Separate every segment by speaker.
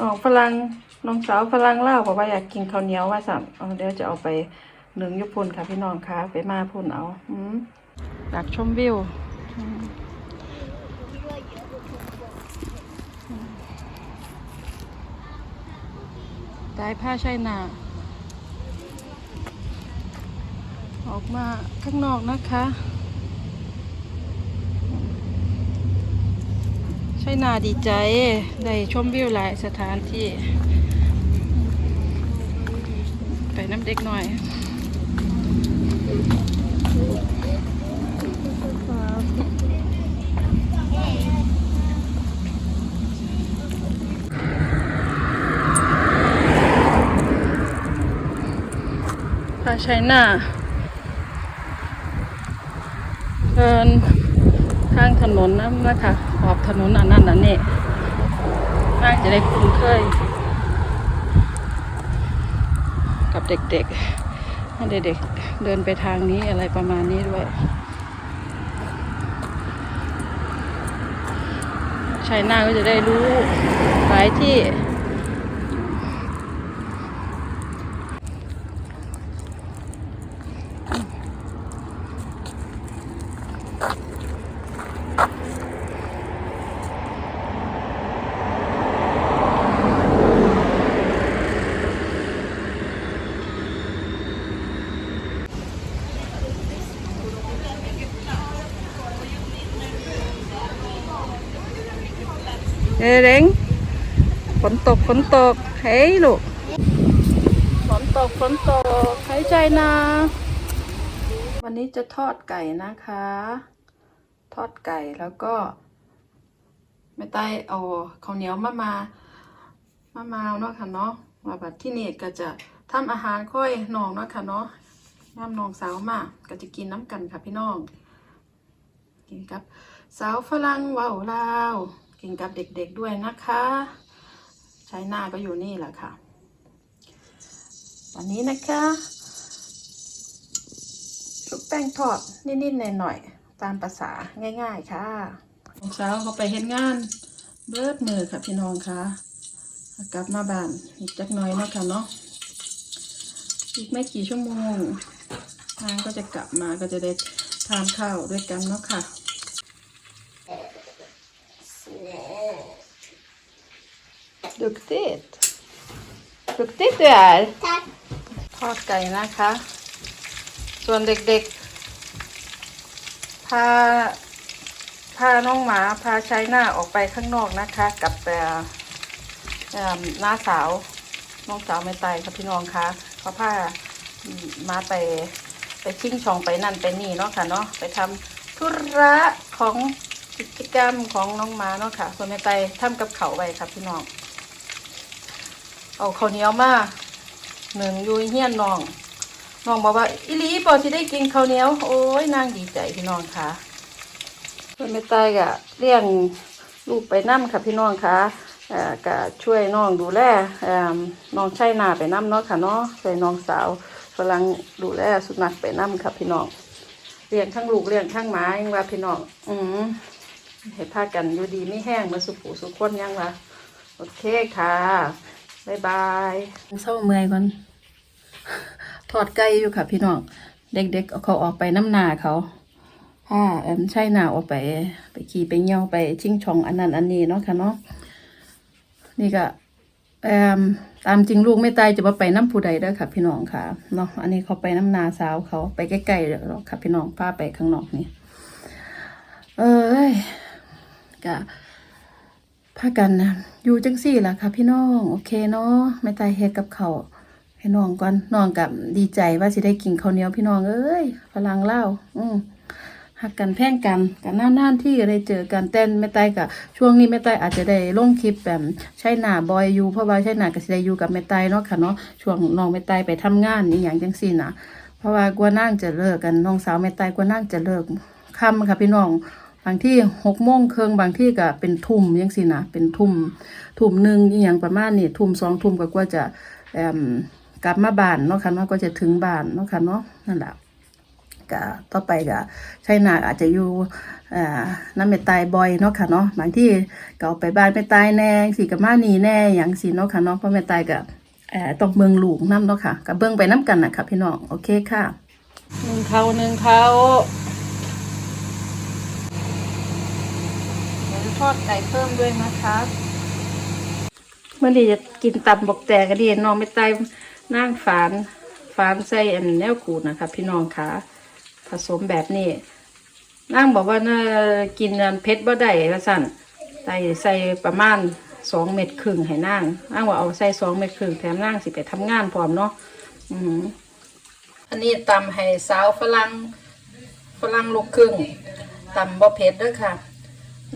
Speaker 1: น้องฝรั่งน้องสาวฝรั่งเล่าบอกว่าอยากกินข้าวเหนียวว่าสั่งเาเดี๋ยวจะเอาไปหนึ่งยุพุ่นค่ะพี่น้องค่ะ ไปมาพุ่นเอาอืมอยากชมวิวได้ผ้าใช่นาออกมาข้างนอกนะคะ ช่นาดีใจ ได้ชมวิวหลายสถานที่ ไปน้ำเด็กหน่อยพาใช้หน้าเดิน ทางถนนนะนะคะขอบถนนอันนั้นอันนี้น่าจะได้คุ้นเคย กับเด็กๆให้เด็กๆเดินไปทางนี้อะไรประมาณนี้ด้วยใช้หน้าก็จะได้รู้หลายที่ เอ้ยเร่งฝนตกฝนตกเฮ้ยลูกฝนตกฝนตกหายใจนะ วันนี้จะทอดไก่นะคะ ทอดไก่แล้วก็แม่ใต้เอาข้าวเหนียวมามามามาเนาะค่ะเนาะมาแบบที่นี่ก็จะทำอาหารค่อยน้องเนาะค่ะเนาะน้ำน้องสาวมากก็จะกินน้ำกันค่ะพี่น้องกินกับสาวฝรั่งว้าวลาว กินกับเด็กๆด้วยนะคะ ใช้หน้าก็อยู่นี่แหละค่ะ วันนี้นะคะชุบแป้งทอดนิดๆหน่อยๆตามภาษาง่าย ๆ ค่ะเช้าเขาไปเห็นงานเบิดมือค่ะพี่น้องค่ะกลับมาบ้านอีกจักหน่อยเนาะค่ะเนาะอีกไม่กี่ชั่วโมง ทางก็จะกลับมาก็จะได้ทานข้าวด้วยกันเนาะค่ะ Duktigt. Duktigt du är. ทอดไก่นะคะ ส่วนเด็กๆ พา พาน้องหมา พาใช้หน้าออกไปข้างนอกนะคะ กับแต่เอิ่มน้าสาว น้องสาวไม่ตายค่ะพี่น้องคะเขาพาอืมมาไปไปชิ่งช่องไปนั่นไปนี่เนาะค่ะเนาะไปทำธุระของกิจกรรมของน้องหมาเนาะค่ะ ส่วนไม่ตายทำกับเขาวไว้ค่ะพี่น้อง เอาข้าวเหนียวมาหนึ่งอยูเฮียนน้องน้องบอกว่าอีหลีปอที่ได้กินข้าวเหนียว โอ้ยนางดีใจพี่น้องค่ะเพื่อนไม่ตายกะเลี้ยงลูกไปนั่ค่ะพี่น้องค่ะเอ่อกะช่วยน้องดูแลน้องใช้นาไปน้ำเนาะค่ะเนาะใส่น้องสาวกำลังดูแลสุนัขไปน้ำค่ะพี่น้องเลี้ยงทั้งลูกเลี้ยงทั้งหมายังว่าพี่น้องอืมให้พากันอยู่ดีไม่แห้งมาสุขูสุขคนยังวะโอเคค่ะ บายบายเศร้าเมื่อยก่อนทอดไก่อยู่ค่ะพี่น้องเด็กๆเเขาออกไปน้ำนาเขาผ้าเอ็มใช่หนาออกไป ไปขี่ไปเงี้ยวไปชิงช่องอันนั้นอันนี้เนาะค่ะเนาะนี่ก็เอ่มตามจริงลูกไม่ตายจะมาไปน้ำผู้ใดเด้ค่ะ พี่น้องค่ะเนาะอันนี้เขาไปน้ำนาสาวเขาไปใกล้ๆหรอกค่ะ พี่น้องพาไปข้างนอกนี่ เอ้ยก็ พากันนะอยู่จังสี่ล่ะค่ะ พี่น้องโอเคเนาะไม่ตายเฮ็ดกับเขาให้น้องก่อนน้องกับดีใจว่าสิได้กินข้าวเหนียวพี่น้องเอ้ยพลังเล่าอืมหักกันแพ่งกันกันหน้าน่านที่ได้เจอกันเต้นไม่ใต้กับช่วงนี้ไม่ใต้อาจจะได้ลงคลิปแบบใช่หนาบอยอยู่เพราะว่าใช่หนาก็สิได้อยู่กับไม่ใต้เนาะค่ะเนาะช่วงน้องไม่ใต้ไปทำงานนี่อย่างจังสี่นะเพราะว่ากลัวนั่งจะเลิกกันน้องสาวไม่ใต้กลัวนั่งจะเลิกค่ำค่ะพี่น้อง บางที่หกโมงเครึ่งบางที่ก็เป็นทุ่มยังสินะเป็นทุ่มทุ่มหนึ่งอย่างประมาณนี้ทุ่มสองทุ่มก็กว่าจะกลับมาบ้านเนาะค่ะเนาะก็จะถึงบ้านเนาะค่ะเนาะนั่นแหละก็ต่อไปก็ใช่นาอาจจะอยู่น้ำเมตายบ่อยเนาะค่ะเนาะบางที่ก็ไปบ้านไปตายแน่สิกับมานีแน่อย่างสิเนาะค่ะเนาะเพราะแม่ตายก็ต้องเมืองหลวงน้ำเนาะค่ะก็เบิ่งไปน้ำกันนะคะพี่น้องโอเคค่ะหนึ่งเขาหนึ่งเขาเดี๋ยว ทอดไก่เพิ่มด้วยนะคะเมื่อดีจะกินตำบกแตกก็ดีน้องไม่ตายนั่งฝานฝานใส่อันแนวขูดนะคะ พี่น้องค่ะผสมแบบนี้นั่งบอกว่าน่ากินเพชรบ่ได้ละสั่นใส่ใส่ประมาณสองเม็ดครึ่งให้นั่งนั่งว่าเอาใส่สองเม็ดครึ่งแถมนั่งสิไปทำงานพร้อมเนาะอืออันนี้ตำให้สาวฝรั่งฝรั่งลูกครึ่งตำบ่เผ็ดด้อค่ะ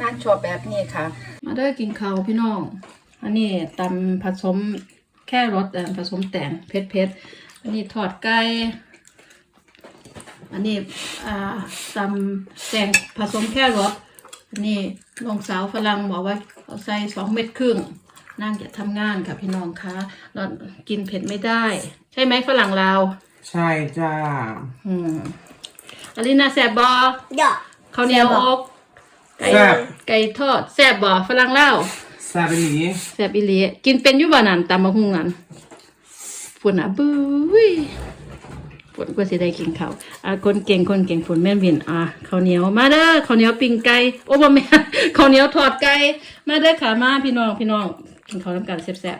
Speaker 1: นั่งชอบแบบนี้ค่ะ มาเด้อกินข้าวพี่น้อง อันนี้ตำผสมแค่รสเอ่อผสมแต่งเผ็ดเผ็ดๆอันนี้ทอดไก่อันนี้อ่าตำแต่งผสมแค่รสอันนี้น้องสาวฝรั่งบอกว่าเอาใส่สองเม็ดครึ่งนั่งจะทำงานค่ะพี่น้องคะเรากินเผ็ดไม่ได้ ใช่ไหมฝรั่งลาว
Speaker 2: ใช่จ้า
Speaker 1: อืมอันนี้น่าแซบบอ
Speaker 3: ดอก
Speaker 1: ข้าวเหนียวอก ไก่
Speaker 2: แซ่บ
Speaker 1: ไก่ทอดแซบบอฝรั่งลาว
Speaker 2: ซาเบลี
Speaker 1: แซบอีหลีกินเป็นอยู่บ่นั่นตำมะฮุงนั่นฝุ่นอะบุ้ยฝุ่นก็สิได้กินข้าวอะคนเก่งคนเก่งฝุ่นแม่นวินอะข้าวเหนียวมาเด้อข้าวเหนียวปิ้งไก่โอ้บ่แม่นข้าวเหนียวทอดไก่มาเด้อค่ะมาพี่น้องพี่น้องกินข้าวน้ำกันแซ่บ